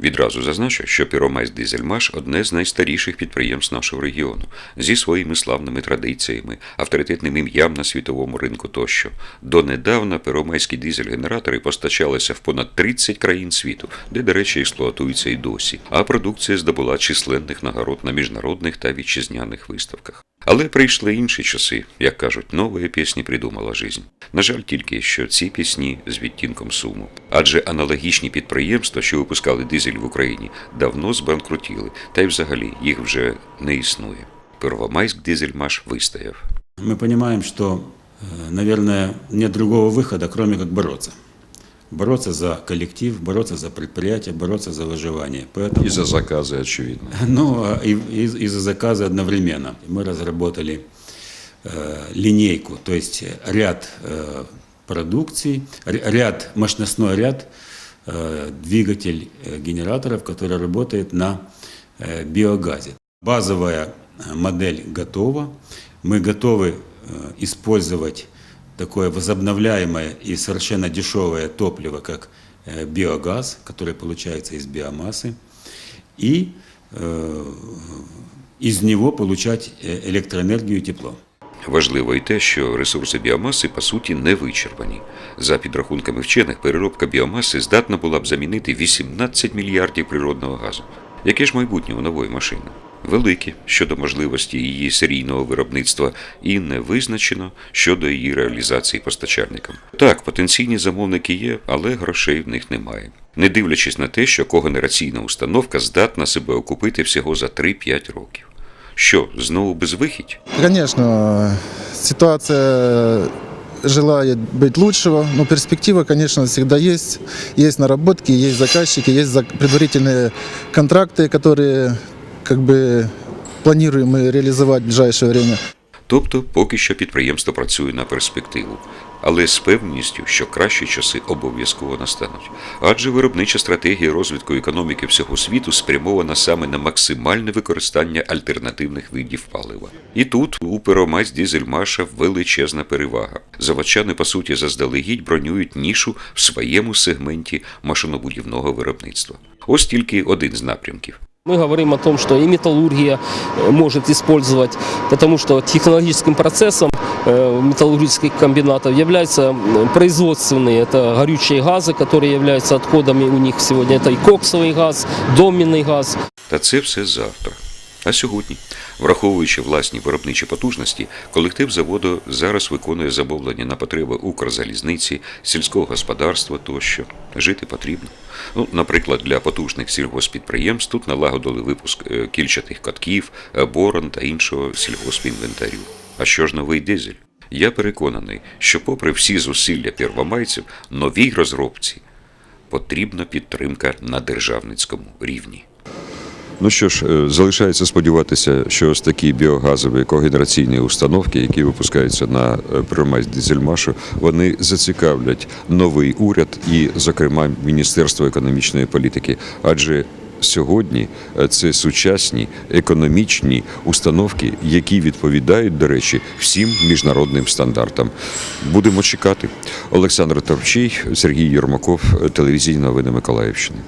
Відразу зазначу, що Піромайськ Дизельмаш одне з найстаріших підприємств нашого регіону зі своїми славними традиціями, авторитетним ім'ям на світовому ринку тощо. Донедавна піромайські дизель-генератори постачалися в понад 30 країн світу, де, до речі, експлуатуються і досі. А продукція здобула численних нагород на міжнародних та вітчизняних виставках. Але прийшли інші часи, як кажуть, нової пісні придумала жизнь. На жаль, тільки що ці пісні з відтінком суму. Адже аналогічні підприємства, що випускали дизель в Україні, давно збанкрутіли, та й взагалі їх вже не існує. Первомайськ дизельмаш вистояв. Мы понимаем, что, э, наверное, нет другого выхода, кроме как Бороться. За коллектив, бороться за предприятие, бороться за выживание. Поэтому, І за закази, очевидно. ну, а и, и- и за заказы одновременно. Мы разработали э, линейку, то есть ряд э, продукций, ряд, мощностной ряд э, двигатель э, генераторов, который работает на э, биогазе. Базовая э, модель готова. Мы готовы э, использовать такое возобновляемое и совершенно дешевое топливо, как э, биогаз, который получается из биомассы, и э, из него получать э, электроэнергию и тепло. Важливо і те, що ресурси біомаси по суті не вичерпані. За підрахунками вчених, переробка біомаси здатна була б замінити 18 мільярдів природного газу. Яке ж майбутнє у нової машини? Велике щодо можливості її серійного виробництва і не визначено щодо її реалізації постачальникам. Так, потенційні замовники є, але грошей в них немає. Не дивлячись на те, що когенераційна установка здатна себе окупити всього за 3-5 років. Що, знову безвихідь? Конечно, ситуация желает быть лучшего, но перспектива, конечно, всегда есть. Есть наработки, есть заказчики, есть зак- предварительные контракты, которые как бы планируем мы реализовать в ближайшее время. Тобто, поки що підприємство працює на перспективу, але з певністю, що кращі часи обов'язково настануть. Адже виробнича стратегія розвитку економіки всього світу спрямована саме на максимальне використання альтернативних видів палива. І тут у Первомайськ Дізельмаша величезна перевага. Заводчани, по суті, заздалегідь бронюють нішу в своєму сегменті машинобудівного виробництва. Ось тільки один з напрямків. Мы говорим о том, что и металлургия э, может использовать, потому что технологическим процессом э, металлургических комбинатов являются м, производственные, это горючие газы, которые являются отходами у них сегодня, это и коксовый газ, доменный газ, Та це все завтра. А сьогодні, враховуючи власні виробничі потужності, колектив заводу зараз виконує замовлення на потреби Укрзалізниці, сільського господарства тощо. Жити потрібно. Ну, наприклад, для потужних сільгоспідприємств тут налагодили випуск е, кільчатих катків, е, борон та іншого сільгоспінвентарю. А що ж новий дизель? Я переконаний, що, попри всі зусилля первомайців, новій розробці потрібна підтримка на державницькому рівні. Ну що ж, е, залишається сподіватися, що ось такі біогазові когенераційні установки, які випускаються на е, Первомайськ Дизельмашу, вони зацікавлять новий уряд і, зокрема, Міністерство економічної політики. Адже сьогодні е, це сучасні економічні установки, які відповідають, до речі, всім міжнародним стандартам. Будемо чекати. Олександр Товчий, Сергій Єрмаков, телевізійні новини Миколаївщини.